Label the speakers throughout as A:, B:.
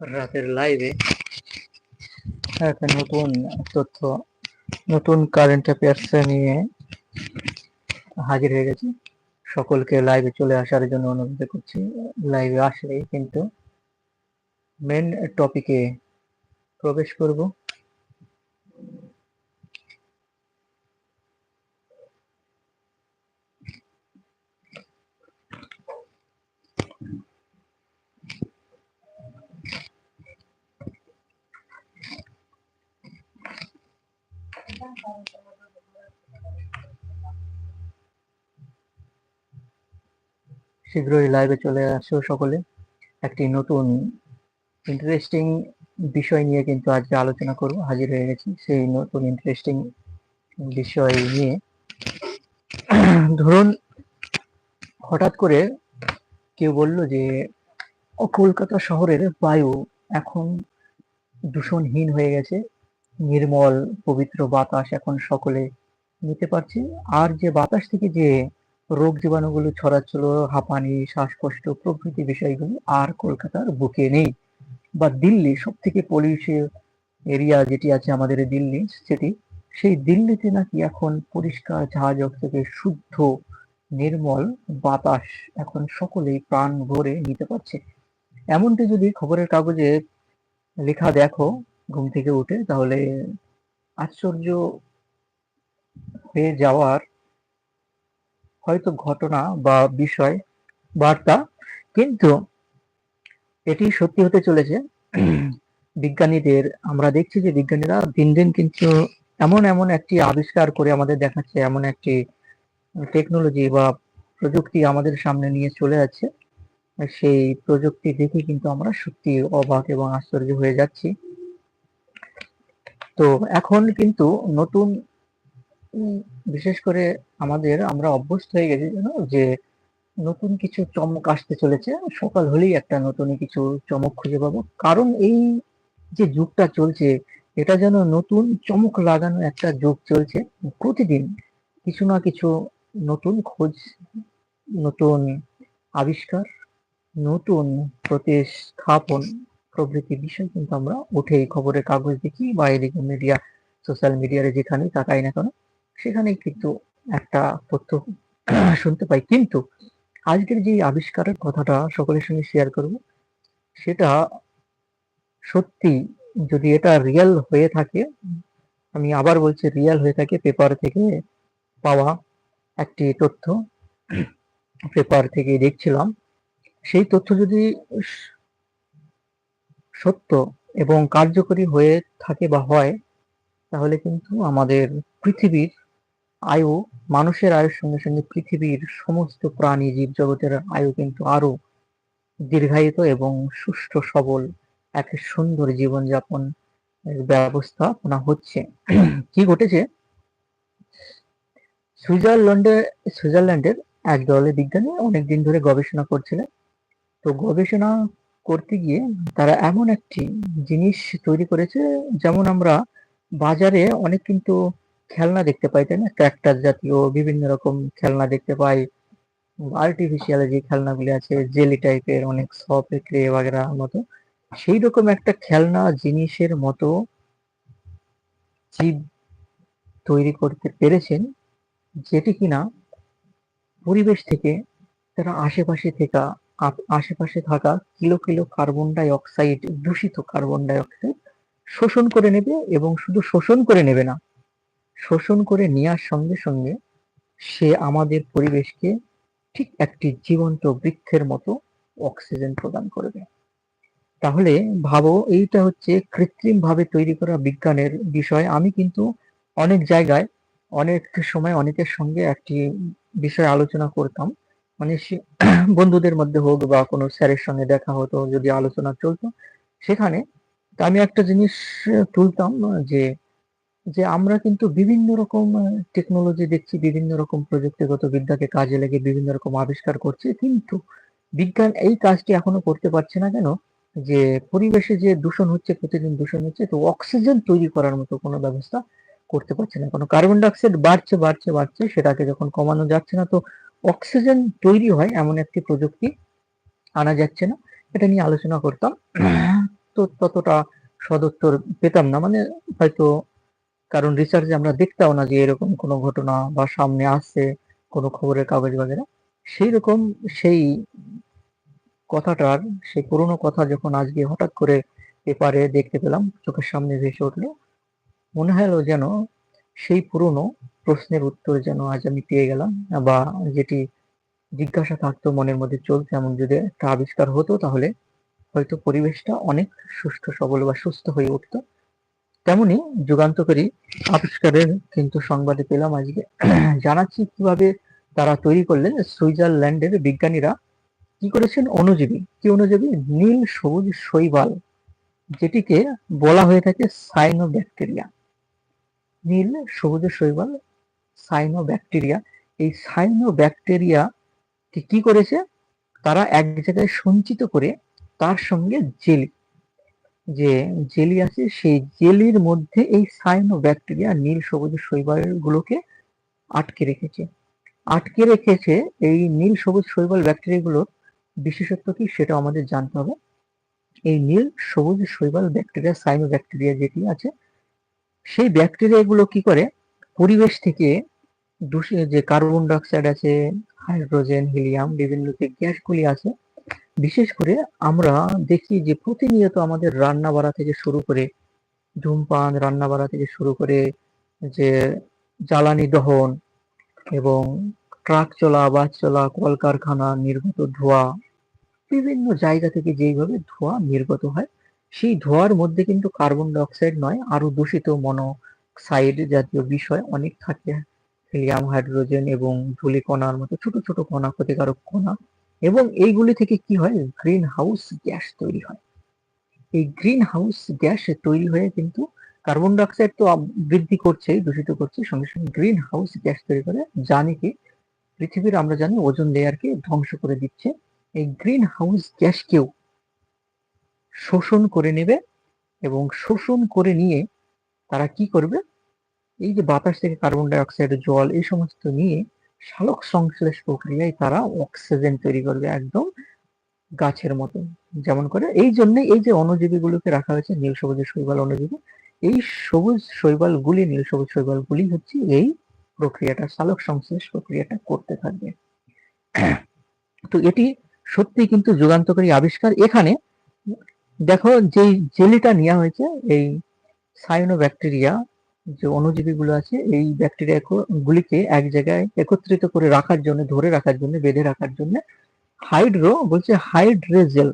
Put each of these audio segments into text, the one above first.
A: রাতের লাইভে একটা নতুন তথ্য, নতুন কারেন্ট অ্যাফেয়ার্স নিয়ে হাজির হয়ে গেছি। সকলকে লাইভে চলে আসার জন্য অনুরোধ করছি। লাইভে আসলেই কিন্তু মেন টপিকে প্রবেশ করব। শীঘ্রই লাইভে চলে আসো সকলে। একটি নতুন ইন্টারেস্টিং বিষয় নিয়ে কিন্তু আজকে আলোচনা করব, হাজির হয়ে গেছি সেই নতুন ইন্টারেস্টিং বিষয় নিয়ে। ধরুন, হঠাৎ করে কেউ বলল যে, কলকাতা শহরের বায়ু এখন দূষণহীন হয়ে গেছে। নির্মল, পবিত্র বাতাস এখন সকলে নিতে পারছে। আর যে বাতাস থেকে যে রোগ জীবাণুগুলো ছড়াচ্ছিল, হাঁপানি, শ্বাসকষ্ট প্রভৃতি বিষয়গুলো আর কলকাতার বুকে নেই। বা দিল্লি সব থেকে পলিউশন এরিয়া যেটি আছে আমাদের দিল্লি সেটি সেই দিল্লিতে নাকি এখন পরিষ্কার ঝাঁঝক থেকে শুদ্ধ, নির্মল বাতাস এখন সকলেই প্রাণ ভরে নিতে পারছে। এমনটি যদি খবরের কাগজে লেখা দেখো ঘুম থেকে উঠে তাহলে আশ্চর্য হয়ে যাওয়ার হয়তো ঘটনা বা বিষয়, বার্তা, কিন্তু এটি সত্যি হতে চলেছে। বিজ্ঞানীদের, আমরা দেখছি যে বিজ্ঞানীরা দিন দিন কিন্তু এমন এমন একটি আবিষ্কার করে আমাদের দেখাচ্ছে, এমন একটি টেকনোলজি বা প্রযুক্তি আমাদের সামনে নিয়ে চলে যাচ্ছে। সেই প্রযুক্তি দেখে কিন্তু আমরা সত্যি অবাক এবং আশ্চর্য হয়ে যাচ্ছি। তো এখন কিন্তু নতুন বিশেষ করে আমাদের, আমরা অভ্যস্ত হয়ে গেছি যেন যে নতুন কিছু চমক আসতে চলেছে। সকাল হলেই একটা নতুন কিছু চমক খুঁজে পাবো। কারণ এই যে যুগটা চলছে, এটা যেন নতুন চমক লাগানো একটা যুগ চলছে। প্রতিদিন কিছু না কিছু নতুন খোঁজ, নতুন আবিষ্কার, নতুন প্রতিস্থাপন প্রভৃতি বিষয় কিন্তু আমরা উঠেই খবরের কাগজ দেখি বা এদিকে মিডিয়া সোশ্যাল মিডিয়ারে যেখানে তাকাই না কেন সেখানে কিন্তু একটা তথ্য শুনতে পাই। কিন্তু আজকের যে আবিষ্কারের কথাটা সকলের সঙ্গে শেয়ার করব, সেটা সত্যি যদি এটা রিয়েল হয়ে থাকে, আমি আবার বলছি রিয়েল হয়ে থাকে পেপার থেকে পাওয়া একটি তথ্য পেপার থেকে দেখছিলাম। সেই তথ্য যদি সত্য এবং কার্যকরী হয়ে থাকে বা হয়, তাহলে কিন্তু আমাদের পৃথিবীর আয়ু, মানুষের আয়ুর সঙ্গে সঙ্গে পৃথিবীর সমস্ত প্রাণী জীব জগতের আয়ু কিন্তু আরও দীর্ঘায়িত এবং সুষ্ঠু সবল এক সুন্দর জীবনযাপন ব্যবস্থাপনা হচ্ছে। কি ঘটেছে? সুইজারল্যান্ডে, সুইজারল্যান্ডের এক দলের বিজ্ঞানী অনেকদিন ধরে গবেষণা করছিলেন। তো গবেষণা করতে গিয়ে তারা এমন একটি জিনিস তৈরি করেছে, যেমন আমরা বাজারে অনেক কিন্তু খেলনা দেখতে পাই, তাই না? ট্র্যাক্টর জাতীয় বিভিন্ন রকম খেলনা দেখতে পাই। আর্টিফিশিয়াল যে খেলনাগুলি আছে জেলি টাইপের অনেক সফট ক্লে বাগেরা মতো, সেই রকম একটা খেলনা জিনিসের মতো জীব তৈরি করতে পেরেছেন, যেটি কিনা পরিবেশ থেকে, তারা আশেপাশে থেকে আশেপাশে থাকা kilo kilo carbon dioxide দূষিত কার্বন ডাই অক্সাইড শোষণ করে নেবে এবং শুধু শোষণ করে নেবে না, শোষণ করে নেওয়ার সঙ্গে সঙ্গে সে আমাদের পরিবেশকে ঠিক একটি জীবন্ত বৃক্ষের মতো অক্সিজেন প্রদান করবে। তাহলে ভাবো, এইটা হচ্ছে কৃত্রিম ভাবে তৈরি করা বিজ্ঞানের বিষয়। আমি কিন্তু অনেক জায়গায়, অনেক সময় অনেকের সঙ্গে একটি বিষয় আলোচনা করতাম। মানে বন্ধুদের মধ্যে হোক বা কোনো স্যারের সঙ্গে দেখা হতো, যদি আলোচনা চলতো, সেখানে আমি একটা জিনিস তুলতাম, যে যে আমরা কিন্তু বিভিন্ন রকম টেকনোলজি দেখছি, বিভিন্ন রকম প্রযুক্তিগত বিদ্যাকে কাজে লেগে বিভিন্ন রকম আবিষ্কার করছে, কিন্তু বিজ্ঞান এই কাজটি এখনও করতে পারছে না কেন? যে পরিবেশে যে দূষণ হচ্ছে, প্রতিদিন দূষণ হচ্ছে, তো অক্সিজেন তৈরি করার মতো কোনো ব্যবস্থা করতে পারছে না। কোনো কার্বন ডাইঅক্সাইড বাড়ছে বাড়ছে বাড়ছে, সেটাকে যখন কমানো যাচ্ছে না, তো অক্সিজেন তৈরি হয় এমন একটি প্রযুক্তি আনা যাচ্ছে না। এটা নিয়ে আলোচনা করতাম। তো ততটা সদুত্তর পেতাম না। মানে হয়তো কারণ রিসার্চে আমরা দেখতাম না যে এরকম কোনো ঘটনা বা সামনে আসছে কোনো খবরের কাগজ বাগেরা। সেই রকম সেই কথাটার সেই পুরনো কথা যখন আজকে হঠাৎ করে পেপারে দেখতে পেলাম চোখের সামনে ভেসে উঠল মনে হলো যেন সেই পুরনো প্রশ্নের উত্তর যেন আজ আমি পেয়ে গেলাম, বা যেটি জিজ্ঞাসা থাকতো মনের মধ্যে চলছে এমন যদি একটা আবিষ্কার হতো তাহলে হয়তো পরিবেশটা অনেক সুস্থ, সবল বা সুস্থ হয়ে উঠত। তেমনি যুগান্তকারী আবিষ্কারের কিন্তু সংবাদে পেলাম আজকে। জানাচ্ছি কীভাবে তারা তৈরি করলেন সুইজারল্যান্ডের বিজ্ঞানীরা। কি করেছেন? অনুজীবী। কি অনুজীবী? নীল সবুজ শৈবাল, যেটিকে বলা হয়ে থাকে সাইনো ব্যাকটেরিয়া নীল সবুজ শৈবাল সাইনো ব্যাকটেরিয়া এই সাইনো ব্যাকটেরিয়া কি করেছে? তারা এক জায়গায় সঞ্চিত করে তার সঙ্গে জেলি, যে জেলি আছে, সেই জেলির মধ্যে এই সাইনো ব্যাকটেরিয়া নীল, সবুজ শৈবাল গুলোকে আটকে রেখেছে। আটকে রেখেছে এই নীল, সবুজ, শৈবাল ব্যাকটেরিয়াগুলোর বিশেষত্ব কি সেটা আমাদের জানতে হবে। এই নীল, সবুজ, শৈবাল ব্যাকটেরিয়া সাইনো ব্যাকটেরিয়া যেটি আছে সেই ব্যাকটেরিয়াগুলো কি করে? পরিবেশ থেকে যে কার্বন ডাইঅক্সাইড আছে হাইড্রোজেন হিলিয়াম বিভিন্ন যে গ্যাসগুলি আছে, বিশেষ করে আমরা দেখি যে প্রতিনিয়ত আমাদের রান্না বাড়া থেকে শুরু করে ধূমপান রান্না বাড়া থেকে শুরু করে যে জ্বালানি দহন এবং ট্রাক চলা, বাস চলা, কলকারখানা, নির্গত ধোঁয়া, বিভিন্ন জায়গা থেকে যেইভাবে ধোঁয়া নির্গত হয় সেই ধোঁয়ার মধ্যে কিন্তু কার্বন ডাইঅক্সাইড নয়, আরও দূষিত মনোক্সাইড জাতীয় বিষয় অনেক থাকে। হিলিয়াম হাইড্রোজেন এবং ধূলিকণার মতো ছোট ছোট কণা, ক্ষতিকারক কণা এবং এইগুলি থেকে কি হয়? গ্রিন হাউস গ্যাস তৈরি হয়। এই গ্রিন হাউস গ্যাস তৈরি হয়ে কিন্তু কার্বন ডাইঅক্সাইড তো বৃদ্ধি করছে, দূষিত করছে, সঙ্গে সঙ্গে গ্রিন হাউস গ্যাস তৈরি করে, যা নাকি পৃথিবীর আমরা জানি ওজন লেয়ারকে ধ্বংস করে দিচ্ছে। এই গ্রিন হাউস গ্যাসকেও শোষণ করে নেবে এবং শোষণ করে নিয়ে তারা কি করবে? এই যে বাতাস থেকে কার্বন ডাইঅক্সাইড জল এই সমস্ত নিয়ে সালোক সংশ্লেষ প্রক্রিয়ায় তারা অক্সিজেন তৈরি করবে একদম গাছের মতন। যেমন করে এই জন্য এই যে অনুজীবীগুলোকে রাখা হয়েছে, নীল সবুজ শৈবাল অনুজীবী এই সবুজ শৈবাল গুলি নীল সবুজ শৈবাল গুলি হচ্ছে এই প্রক্রিয়াটা সালোক সংশ্লেষ প্রক্রিয়াটা করতে থাকবে। তো এটি সত্যি কিন্তু যুগান্তকারী আবিষ্কার। এখানে দেখো যে জেলিটা নেওয়া হয়েছে, এই সাইনো ব্যাকটেরিয়া যে অণুজীবীগুলো আছে, এই ব্যাকটেরিয়া গুলিকে এক জায়গায় একত্রিত করে রাখার জন্য, ধরে রাখার জন্য, বেঁধে রাখার জন্য হাইড্রো বলছে হাইড্রোজেল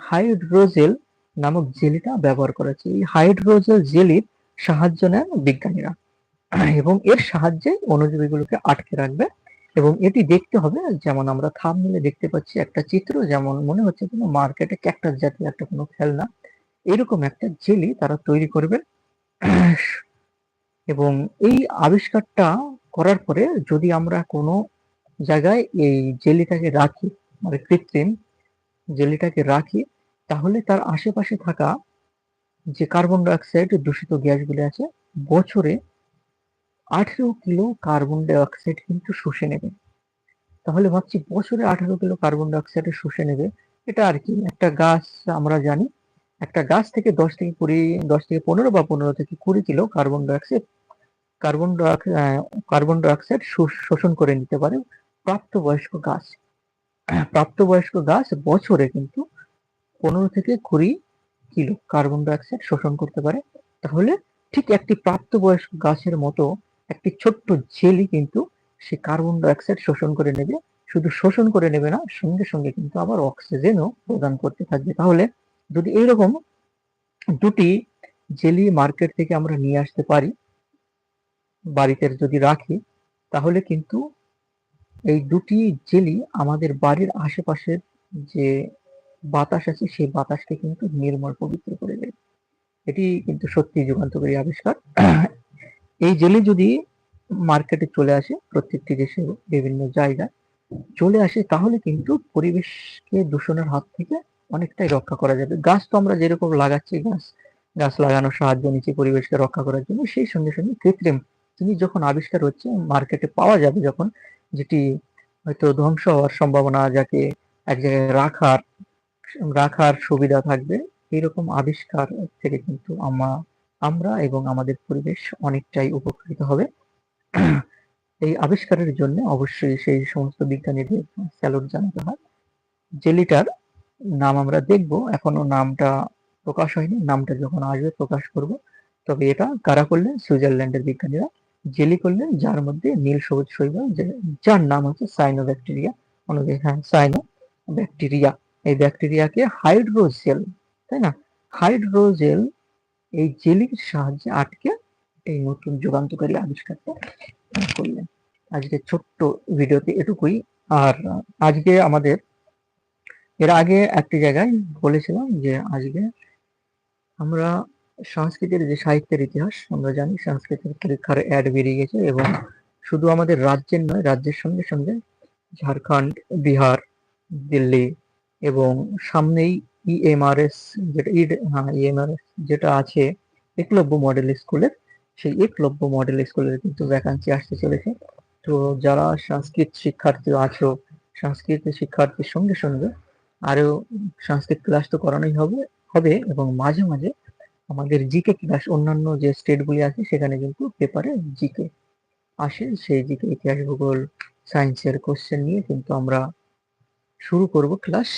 A: হাইড্রোজেল নামক জেলিটা ব্যবহার করেছে এই হাইড্রোজেল জেলির সাহায্য নেন বিজ্ঞানীরা এবং এর সাহায্যে অণুজীবীগুলোকে আটকে রাখবে এবং এটি দেখতে হবে, যেমন আমরা থাম মিলে দেখতে পাচ্ছি একটা চিত্র, যেমন মনে হচ্ছে কোনো মার্কেটে ক্যাক্টাস জাতীয় একটা কোনো খেলনা। এরকম একটা জেলি তারা তৈরি করবে। এবং এই আবিষ্কারটা করার পরে যদি আমরা কোনো জায়গায় এই জেলিটাকে রাখি মানে কৃত্রিম জেলিটাকে রাখি, তাহলে তার আশেপাশে থাকা যে কার্বন ডাইঅক্সাইড দূষিত গ্যাসগুলি আছে, বছরে আঠেরো কিলো কার্বন ডাইঅক্সাইড কিন্তু শুষে নেবে। তাহলে ভাবছি বছরে আঠেরো কিলো কার্বন ডাইঅক্সাইড শুষে নেবে। এটা আর কি, একটা গাছ আমরা জানি, একটা গাছ থেকে দশ থেকে কুড়ি, দশ থেকে পনেরো বা পনেরো থেকে কুড়ি kilo carbon dioxide carbon carbon dioxide শোষণ করে নিতে পারে প্রাপ্তবয়স্ক গাছ। প্রাপ্তবয়স্ক গাছ বছরে কিন্তু পনেরো থেকে কুড়ি কিলো কার্বন ডাইঅক্সাইড শোষণ করতে পারে। তাহলে ঠিক একটি প্রাপ্তবয়স্ক গাছের মতো একটি ছোট্ট জেলি কিন্তু সে কার্বন ডাইঅক্সাইড শোষণ করে নেবে। শুধু শোষণ করে নেবে না, সঙ্গে সঙ্গে কিন্তু আবার অক্সিজেনও প্রদান করতে থাকবে। তাহলে যদি এইরকম দুটি জেলি মার্কেট থেকে আমরা নিয়ে আসতে পারি, বাড়িতে যদি রাখি, তাহলে কিন্তু এই দুটি জেলি আমাদের বাড়ির আশেপাশের যে বাতাস আছে, সেই বাতাসকে কিন্তু নির্মল পবিত্র করে দেয় এটি কিন্তু সত্যি যুগান্তকারী আবিষ্কার। এই জেলি যদি মার্কেটে চলে আসে প্রত্যেকটি দেশে বিভিন্ন জায়গায় চলে আসে, তাহলে কিন্তু পরিবেশকে দূষণের হাত থেকে অনেকটাই রক্ষা করা যাবে। গাছ তো আমরা যেরকম লাগাচ্ছি, গাছ গাছ লাগানোর সাহায্য নিচ্ছি পরিবেশকে রক্ষা করার জন্য, সেই সঙ্গে সঙ্গে কৃত্রিম। তিনি যখন আবিষ্কার হচ্ছে মার্কেটে পাওয়া যাবে যখন, যেটি হয়তো ধ্বংস হওয়ার সম্ভাবনা, যাকে এক জায়গায় রাখার রাখার সুবিধা থাকবে এরকম আবিষ্কার থেকে কিন্তু আমরা আমরা এবং আমাদের পরিবেশ অনেকটাই উপকৃত হবে। এই আবিষ্কারের জন্য অবশ্যই সেই সমস্ত বিজ্ঞানীদের স্যালুট জানাতে হয়। জেলিটার নাম আমরা দেখব। এখনও নামটা প্রকাশ হয়নি। নামটা যখন আসবে, প্রকাশ করব। তবে এটা কারা করলেন? সুইজারল্যান্ডের বিজ্ঞানীরা। জেলি করলেন, যার মধ্যে নীল সবুজ শৈবাল যার নাম হচ্ছে সাইনো ব্যাকটেরিয়া অনুযায়ী হ্যাঁ সাইনো ব্যাকটেরিয়া এই ব্যাকটেরিয়াকে হাইড্রোজেল তাই না? হাইড্রোজেল এই জেলির সাহায্যে আটকে এই নতুন যুগান্তকারী আবিষ্কারটা করলেন। আজকে ছোট্ট ভিডিওতে এটুকুই। আর আজকে আমাদের, এর আগে একটি জায়গায় বলেছিলাম যে আজকে আমরা সংস্কৃতের যে সাহিত্যের ইতিহাস, আমরা জানি সংস্কৃতের পরীক্ষার অ্যাড বেরিয়ে গেছে এবং শুধু আমাদের রাজ্যের নয়, রাজ্যের সঙ্গে সঙ্গে ঝাড়খণ্ড, বিহার, দিল্লি এবং সামনেই ইএমআরএস যেটা ইড হ্যাঁ ইএমআরএস যেটা আছে, একলব্য মডেল স্কুলের সেই একলব্য মডেল স্কুলের কিন্তু ভ্যাকান্সি আসতে চলেছে। তো যারা সংস্কৃত শিক্ষার্থী আছো, সংস্কৃত শিক্ষার্থীর সঙ্গে সঙ্গে আরও সংস্কৃত ক্লাস তো করানোই হবে হবে এবং মাঝে মাঝে আমাদের জিকে ক্লাস অন্যান্য যে স্টেটগুলি আছে, সেখানে কিন্তু পেপারে জিকে আসে। সেই জিকে ইতিহাস, ভূগোল সায়েন্সের কোশ্চেন নিয়ে কিন্তু আমরা শুরু করব ক্লাস